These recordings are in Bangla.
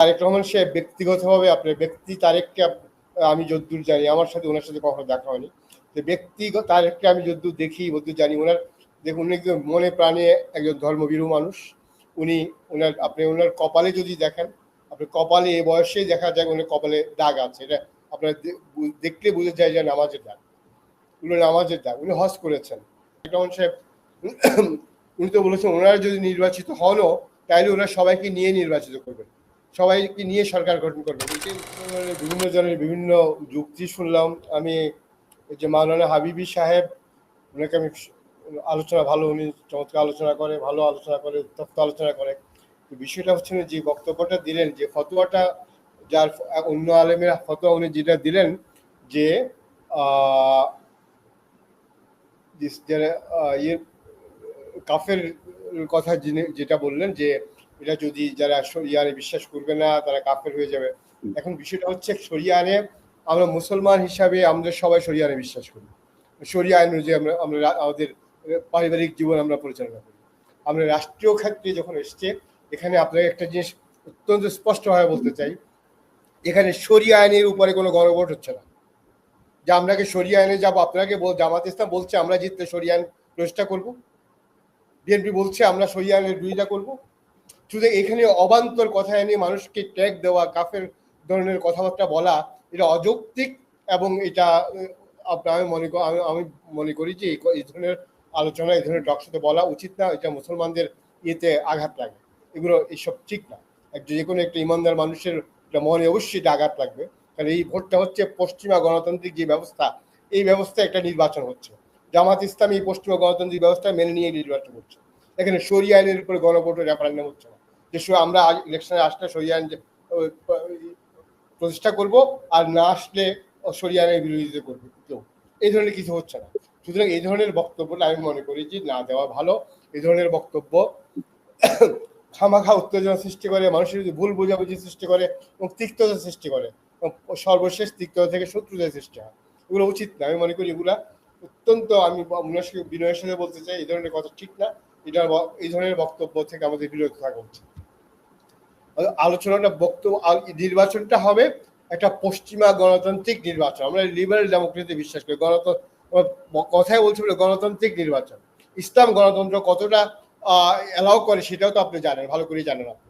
তারেক রহমান সে ব্যক্তিগতভাবে আপনার ব্যক্তি তারেককে আমি যদ্দূর জানি, আমার সাথে ওনার সাথে কখনো দেখা হয়নি। তো ব্যক্তিগত তারেককে আমি যদ্দূর দেখি, যদ্দূর জানি, ওনার দেখুন, উনি একজন মনে প্রাণে একজন ধর্মভীরু মানুষ। উনি ওনার, আপনি ওনার কপালে যদি দেখেন আপনি কপালে এ বয়সেই দেখা যায় ওনার কপালে দাগ আছে। এটা আপনার দেখলে বুঝে যায় যে নামাজের দাগ। উনি নামাজের দাগ, উনি হজ করেছেন। রহমান সাহেব উনি তো বলেছেন, ওনারা যদি নির্বাচিত হনও তাহলে ওনারা সবাইকে নিয়ে নির্বাচিত করবেন। সবাইকে নিয়ে সরকার গঠন করবে। বিভিন্ন জনের বিভিন্ন যুক্তি শুনলাম। আমি যে মাওলানা হাবিবি সাহেব, ওনাকে আমি আলোচনা ভালো, উনি চমৎকার আলোচনা করে, ভালো আলোচনা করে তথ্য আলোচনা করে। বিষয়টা হচ্ছে যে বক্তব্যটা দিলেন, যে ফতোয়াটা, যার অন্য আলেমের ফতোয়া উনি যেটা দিলেন, যে ইয়ে কাফের কথা যিনি- যেটা বললেন যে এটা যদি যারা শরিয়ানে বিশ্বাস করবে না তারা কাফের হয়ে যাবে। এখন বিষয়টা হচ্ছে শরিয়ানে আমরা মুসলমান হিসাবে আমরা সবাই শরিয়ানে বিশ্বাস করি। শরিয়া আইন অনুযায়ী আমরা আমরা আমাদের পারিবারিক জীবন আমরা পরিচালনা করি। আমরা রাষ্ট্রীয় ক্ষেত্রে যখন এসছে এখানে আপনাকে একটা জিনিস অত্যন্ত স্পষ্টভাবে বলতে চাই। এখানে শরিয়া আইনের উপরে কোনো গণভোট হচ্ছে না। যে আমরা কি শরিয়া আইনে যাব আপনাকে জামাত ইসলাম বলছে আমরা জিতলে শরিয়া আইন প্রতিষ্ঠা করব? বিএনপি বলছে আমরা শরিয়া আইনের বিরোধিতা করব? শুধু এখানে অবান্তর কথা এনে মানুষকে ট্যাগ দেওয়া, কাফের ধরনের কথাবার্তা বলা, এটা অযৌক্তিক এবং এটা আপনার আমি মনে করি আমি আমি মনে করি যে এই ধরনের আলোচনা, এই ধরনের টকশোতে বলা উচিত না, এটা মুসলমানদের ইয়েতে আঘাত লাগে। এগুলো এইসব ঠিক না। যে কোনো একটা ইমানদার মানুষের মনে অবশ্যই এটা আঘাত লাগবে। কারণ এই ভোটটা হচ্ছে পশ্চিমা গণতান্ত্রিক যে ব্যবস্থা, এই ব্যবস্থায় একটা নির্বাচন হচ্ছে। জামাত ইসলাম এই পশ্চিমা গণতান্ত্রিক ব্যবস্থা মেনে নিয়ে নির্বাচন করছে এখানে সরিয়া আইনের উপরে গণভোটের রেফারেন্ডাম হচ্ছে না। যে আমরা ইলেকশনে আসলে সরিয়া প্রতিষ্ঠা করব আর না আসলে সরিয়া বিরোধিতা করবে কেউ এই ধরনের কিছু হচ্ছে না। সুতরাং এই ধরনের বক্তব্য আমি মনে করি যে না দেওয়া ভালো। এই ধরনের বক্তব্য খামাখা উত্তেজনা সৃষ্টি করে, মানুষের যদি ভুল বোঝাবুঝি সৃষ্টি করে এবং তিক্ততা সৃষ্টি করে সর্বশেষ তিক্ততা থেকে শত্রুতা সৃষ্টি হয়, এগুলো উচিত না। আমি মনে করি এগুলা অত্যন্ত আমি বিনয়ের সাথে বলতে চাই, এই ধরনের কথা ঠিক না। এটা এই ধরনের বক্তব্য থেকে আমাদের বিরত থাকা উচিত। আলোচনাটা বক্তব্য নির্বাচনটা হবে একটা পশ্চিমা গণতান্ত্রিক নির্বাচন। আমরা লিবারেল ডেমোক্রেসি বিশ্বাস করি। গণতন্ত্র কথাই বলছি বলে গণতান্ত্রিক নির্বাচন। ইসলাম গণতন্ত্র কতটা অ্যালাউ করে সেটাও তো আপনি জানেন, ভালো করে জানেন আপনি।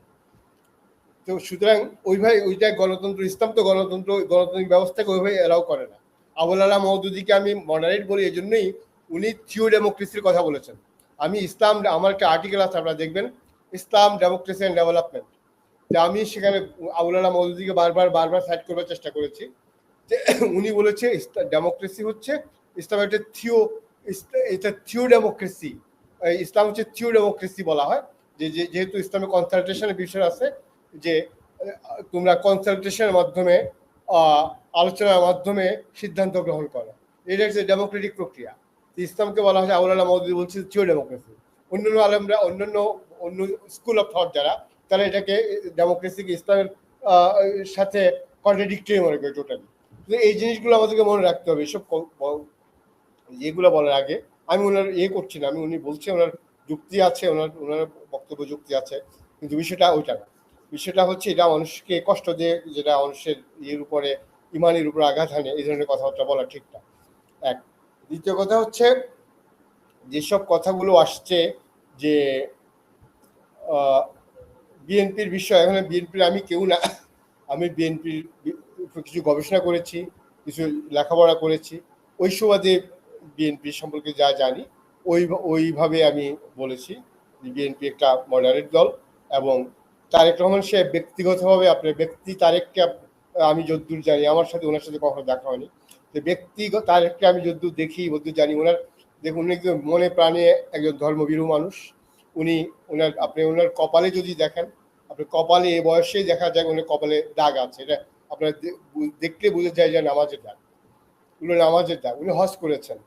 তো সুতরাং ওইভাবে ওইটাই গণতন্ত্র, ইসলাম তো গণতন্ত্র, গণতান্ত্রিক ব্যবস্থাকে ওইভাবে অ্যালাউ করে না। আবুল আলাহ মৌদুদিকে আমি মডারেট বলি এই জন্যই উনি থিও ডেমোক্রেসির কথা বলেছেন। আমি ইসলাম, আমার একটা আর্টিকেল আছে, আপনারা দেখবেন। ইসলাম ডেমোক্রেসি অ্যান্ড ডেভেলপমেন্ট যে আমি সেখানে আবুল আলাহ মৌদুদিকে বারবার বারবার সাইড করবার চেষ্টা করেছি। যে উনি বলেছে ডেমোক্রেসি হচ্ছে, ইসলাম একটা থিও এটা থিও ডেমোক্রেসি ইসলাম হচ্ছে থিও ডেমোক্রেসি বলা হয়। যে যেহেতু ইসলামে কনসালটেশনের বিষয় আছে, যে তোমরা কনসালটেশনের মাধ্যমে আলোচনার মাধ্যমে সিদ্ধান্ত গ্রহণ করো। এটা হচ্ছে ডেমোক্রেটিক প্রক্রিয়া। ইসলামকে বলা হয় আউলানা মৌদুদি বলছে থিও ডেমোক্রেসি অন্যান্য আলমরা, অন্যান্য, অন্য স্কুল অফ থট যারা তারা এটাকে ডেমোক্রেসিকে ইসলামের সাথে কন্ট্রাডিক্টরি মনে করে টোটালি এই জিনিসগুলো আমাদেরকে মনে রাখতে হবে, এসব এগুলো বলার আগে। আমি ওনার ইয়ে করছি না, আমি উনি বলছি ওনার যুক্তি আছে, ওনার ওনার বক্তব্য যুক্তি আছে, কিন্তু বিষয়টা ওইটা না। বিষয়টা হচ্ছে এটা মানুষকে কষ্ট দিয়ে যেটা মানুষের ইয়ের উপরে, ইমানের উপরে আঘাত হানে, এই ধরনের কথাবার্তা বলা ঠিক না। এক। দ্বিতীয় কথা হচ্ছে, যেসব কথাগুলো আসছে যে বিএনপির বিষয়, এখানে বিএনপির আমি কেউ না। আমি বিএনপির কিছু গবেষণা করেছি, কিছু লেখাপড়া করেছি। ওই সুবাদে বিএনপি সম্পর্কে যা জানি, ওই, ওইভাবে আমি বলেছি বিএনপি একটা মডারেট দল এবং তারেক রহমান সে ব্যক্তিগতভাবে, আপনার ব্যক্তি তারেককে আমি যদ্দূর জানি, আমার সাথে ওনার সাথে কখনো দেখা হয়নি। তো ব্যক্তিগত তারেককে আমি যদ্দূর দেখি, যদ্দূর জানি, ওনার, দেখুন, উনি একজন মনে প্রাণে একজন ধর্মভীরু মানুষ। উনি ওনার আপনি ওনার কপালে যদি দেখেন আপনি কপালে এ বয়সেই দেখা যায় ওনার কপালে দাগ আছে। এটা আপনার দেখলে বুঝে যায় যে নামাজের দাগ। উনি নামাজের দাগ, উনি হজ করেছেন।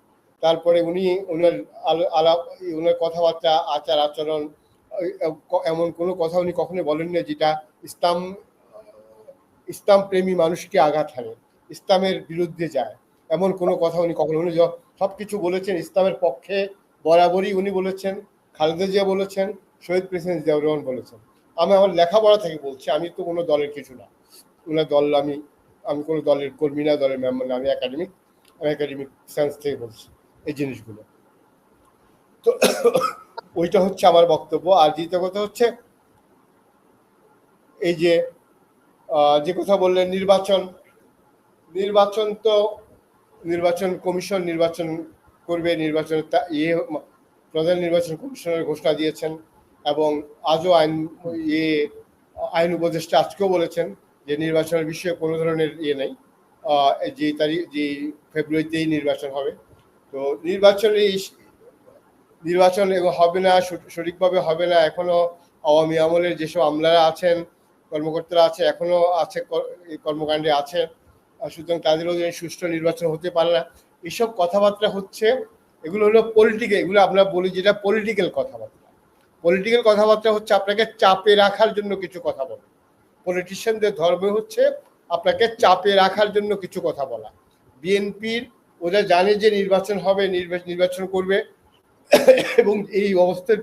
তারপরে উনি ওনার আলো- আলাপ ওনার কথাবার্তা, আচার, আচরণ এমন কোনো কথা উনি কখনো বলেন না যেটা ইসলাম ইসলাম প্রেমী মানুষকে আঘাত হানে, ইসলামের বিরুদ্ধে যায়। এমন কোনো কথা উনি কখনো উনি সব কিছু বলেছেন, ইসলামের পক্ষে বরাবরই উনি বলেছেন, খালেদা জিয়া বলেছেন, শহীদ প্রেসিডেন্ট জিয়াউর রহমান বলেছেন। আমি আমার লেখাপড়া থেকে বলছি, আমি তো কোনো দলের কিছু না। ওনার দল আমি আমি কোনো দলের কর্মী না, দলের মেম্বার না, আমি একাডেমিক আমি একাডেমিক সায়েন্স থেকে বলছি এই জিনিসগুলো। তো ওইটা হচ্ছে আমার বক্তব্য। আর দ্বিতীয় কথা হচ্ছে, এই যে যে কথা বললেন নির্বাচন নির্বাচন তো নির্বাচন কমিশন নির্বাচন করবে নির্বাচন ইয়ে প্রধান নির্বাচন কমিশনের ঘোষণা দিয়েছেন। এবং আজও আইন ইয়ে আইন উপদেষ্টা আজকেও বলেছেন যে নির্বাচনের বিষয়ে কোনো ধরনের ইয়ে নেই। যে তারিখ, যে ফেব্রুয়ারিতেই নির্বাচন হবে। তো নির্বাচন নির্বাচন হবে না সঠিকভাবে হবে না, এখনও আওয়ামী আমলের যেসব আমলারা আছেন, কর্মকর্তারা আছে, এখনও আছে কর্মকাণ্ডে আছে। সুতরাং তাদের অধীনে সুষ্ঠু নির্বাচন হতে পারে না। এসব কথাবার্তা হচ্ছে, এগুলো হলো পলিটিক্যাল এগুলো আমরা বলি যেটা পলিটিক্যাল কথাবার্তা। পলিটিক্যাল কথাবার্তা হচ্ছে আপনাকে চাপে রাখার জন্য কিছু কথা বলা। পলিটিশিয়ানদের ধর্ম হচ্ছে আপনাকে চাপে রাখার জন্য কিছু কথা বলা। বিএনপির ওরা জানে যে নির্বাচন হবে, নির্বা- নির্বাচন করবে এবং এই অবস্থার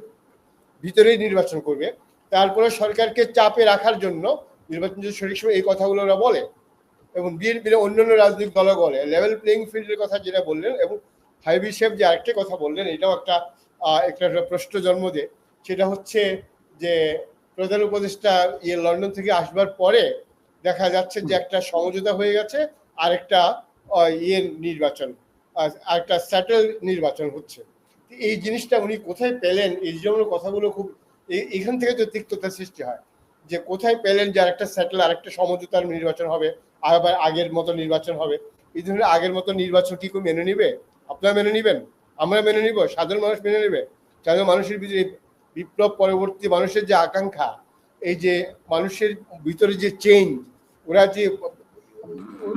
ভিতরেই নির্বাচন করবে। তারপরে সরকারকে চাপে রাখার জন্য নির্বাচন যদি সঠিক সময় এই কথাগুলো ওরা বলে এবং বিএনপির অন্যান্য রাজনৈতিক দলও বলে। লেভেল প্লেইং ফিল্ডের কথা যেটা বললেন এবং হাইবি সাহেব যে আরেকটা কথা বললেন, এটাও একটা একটা প্রশ্ন জন্ম দেয়। সেটা হচ্ছে যে প্রধান উপদেষ্টা ইয়ে লন্ডন থেকে আসবার পরে দেখা যাচ্ছে যে একটা সমঝোতা হয়ে গেছে আরেকটা আহ, ইয়ের নির্বাচন আর একটা স্যাটেল নির্বাচন হচ্ছে। এই জিনিসটা উনি কোথায় পেলেন এই জন্য কথাগুলো খুব এখান থেকে তো তিক্ততা সৃষ্টি হয় যে কোথায় পেলেন যে আরেকটা স্যাটেল আরেকটা সমঝোতার নির্বাচন হবে আর আবার আগের মতো নির্বাচন হবে। এই ধরনের আগের মতো নির্বাচন কি কেউ মেনে নিবে? আপনারা মেনে নিবেন? আমরা মেনে নিব? সাধারণ মানুষ মেনে নেবে? সাধারণ মানুষের ভিতরে বিপ্লব পরবর্তী মানুষের যে আকাঙ্ক্ষা, এই যে মানুষের ভিতরে যে চেঞ্জ ওরা যে,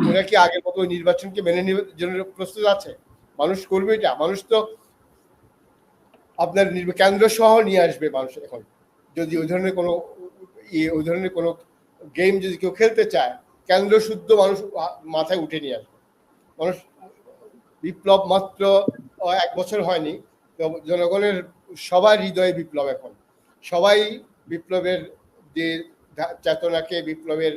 ওরা কি আগের মতো নির্বাচনকে মেনে জন্য প্রস্তুত আছে? মানুষ করবে এটা? মানুষ তো আপনার কেন্দ্র সহ নিয়ে আসবে মানুষ এখন। যদি ওই ধরনের কোনো ইয়ে ওই ধরনের কোনো গেম যদি কেউ খেলতে চায়, কেন্দ্র শুদ্ধ মানুষ মাথায় উঠে নিয়ে আসবে। মানুষ, বিপ্লব মাত্র এক বছর হয়নি। জনগণের সবার হৃদয়ে বিপ্লব এখন। সবাই বিপ্লবের যে চেতনাকে, বিপ্লবের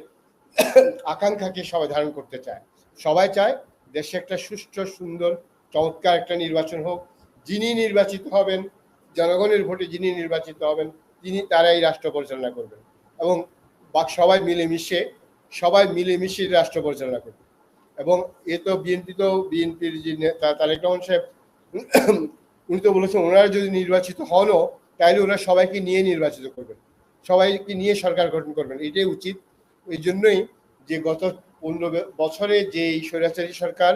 আকাঙ্ক্ষাকে সবাই ধারণ করতে চায়। সবাই চায় দেশে একটা সুষ্ঠু, সুন্দর, চমৎকার একটা নির্বাচন হোক। যিনি নির্বাচিত হবেন, জনগণের ভোটে যিনি নির্বাচিত হবেন, তিনি তারাই রাষ্ট্র পরিচালনা করবেন। এবং সবাই মিলেমিশে সবাই মিলেমিশে রাষ্ট্র পরিচালনা করবে এবং এ তো বিএনপি তো, বিএনপির যে নেতা তারেক রহমান সাহেব উনি তো বলেছেন ওনারা যদি নির্বাচিত হনও, তাহলে ওনারা সবাইকে নিয়ে নির্বাচিত করবেন। সবাইকে নিয়ে সরকার গঠন করবেন, এটাই উচিত। এই জন্যই যে গত পনেরো বছরে যেই স্বৈরাচারী সরকার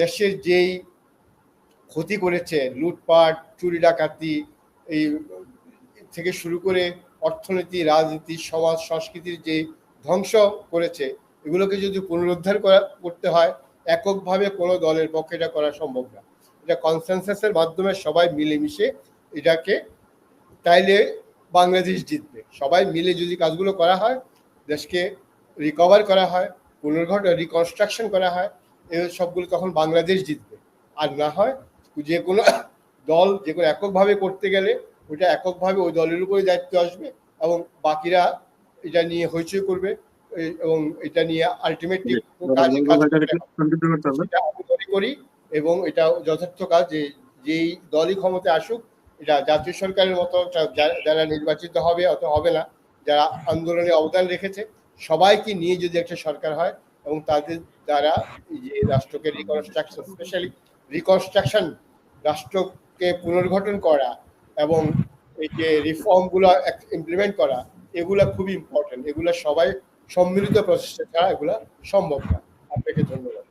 দেশের যেই ক্ষতি করেছে, লুটপাট, চুরি ডাকাতি, এই থেকে শুরু করে অর্থনীতি, রাজনীতি, সমাজ, সংস্কৃতির যে ধ্বংস করেছে, এগুলোকে যদি পুনরুদ্ধার করা, করতে হয়, এককভাবে কোনো দলের পক্ষে এটা করা সম্ভব না। এটা কনসেনসাসের মাধ্যমে সবাই মিলেমিশে এটাকে তাইলে বাংলাদেশ জিতবে। সবাই মিলে যদি কাজগুলো করা হয় দেশকে রিকভার করা হয় পুনর্গঠন রিকনস্ট্রাকশন করা হয় এই সবগুলো তখন বাংলাদেশ জিতবে। আর না হয় যে কোনো দল যে কোনো এককভাবে করতে গেলে ওটা এককভাবে ওই দলের উপরে দায়িত্ব আসবে এবং বাকিরা এটা নিয়ে হইচই করবে এবং এটা নিয়ে আলটিমেটলি করি এবং এটা যথার্থ কাজ যে যেই দলই ক্ষমতায় আসুক, এটা জাতীয় সরকারের মতো যারা নির্বাচিত হবে, অত হবে না। যারা আন্দোলনে অবদান রেখেছে, সবাইকে নিয়ে যদি একটা সরকার হয় এবং তাদের দ্বারা যে রাষ্ট্রকে রিকনস্ট্রাকশন স্পেশালি রিকনস্ট্রাকশন রাষ্ট্রকে পুনর্গঠন করা এবং এই যে রিফর্মগুলো ইমপ্লিমেন্ট করা, এগুলা খুবই ইম্পর্টেন্ট এগুলা সবাই সম্মিলিত প্রচেষ্টা ছাড়া এগুলা সম্ভব না। আপনাকে ধন্যবাদ।